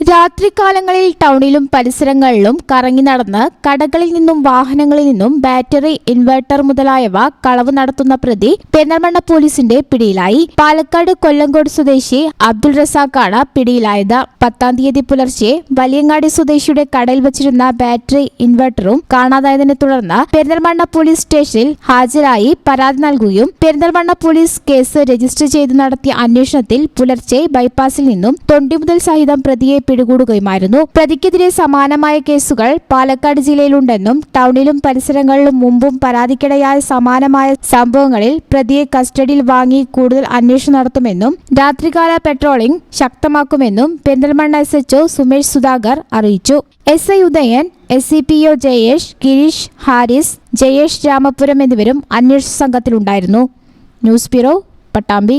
രാത്രികാലങ്ങളിൽ ടൗണിലും പരിസരങ്ങളിലും കറങ്ങി നടന്ന് കടകളിൽ നിന്നും വാഹനങ്ങളിൽ നിന്നും ബാറ്ററി ഇൻവെർട്ടർ മുതലായവ കളവ് നടത്തുന്ന പ്രതി പെരിന്തൽമണ്ണ പോലീസിന്റെ പിടിയിലായി. പാലക്കാട് കൊല്ലങ്കോട് സ്വദേശി അബ്ദുൾ റസാഖാണ് പിടിയിലായത്. പത്താം തീയതി പുലർച്ചെ വലിയങ്ങാടി സ്വദേശിയുടെ കടയിൽ വച്ചിരുന്ന ബാറ്ററി ഇൻവെർട്ടറും കാണാതായതിനെ തുടർന്ന് പെരിന്തൽമണ്ണ പോലീസ് സ്റ്റേഷനിൽ ഹാജരായി പരാതി നൽകുകയും പെരിന്തൽമണ്ണ പോലീസ് കേസ് രജിസ്റ്റർ ചെയ്ത് നടത്തിയ അന്വേഷണത്തിൽ പുലർച്ചെ ബൈപ്പാസിൽ നിന്നും തൊണ്ടിമുതൽ സഹിതം പ്രതിയെ പിടികൂടുകയുമായിരുന്നു. പ്രതിക്കെതിരെ സമാനമായ കേസുകൾ പാലക്കാട് ജില്ലയിലുണ്ടെന്നും ടൗണിലും പരിസരങ്ങളിലും മുമ്പും പരാതിക്കിടയായ സമാനമായ സംഭവങ്ങളിൽ പ്രതിയെ കസ്റ്റഡിയിൽ വാങ്ങി കൂടുതൽ അന്വേഷണം നടത്തുമെന്നും രാത്രികാല പെട്രോളിംഗ് ശക്തമാക്കുമെന്നും പെരിന്തൽമണ്ണ എസ് എച്ച്ഒ സുമേഷ് സുധാകർ അറിയിച്ചു. S I Udayan S C P O Jayesh Girish Haris Jayesh Ramapuram എന്നിവരും അന്വേഷണ സംഘത്തിലുണ്ടായിരുന്നു. News bureau Pattambi.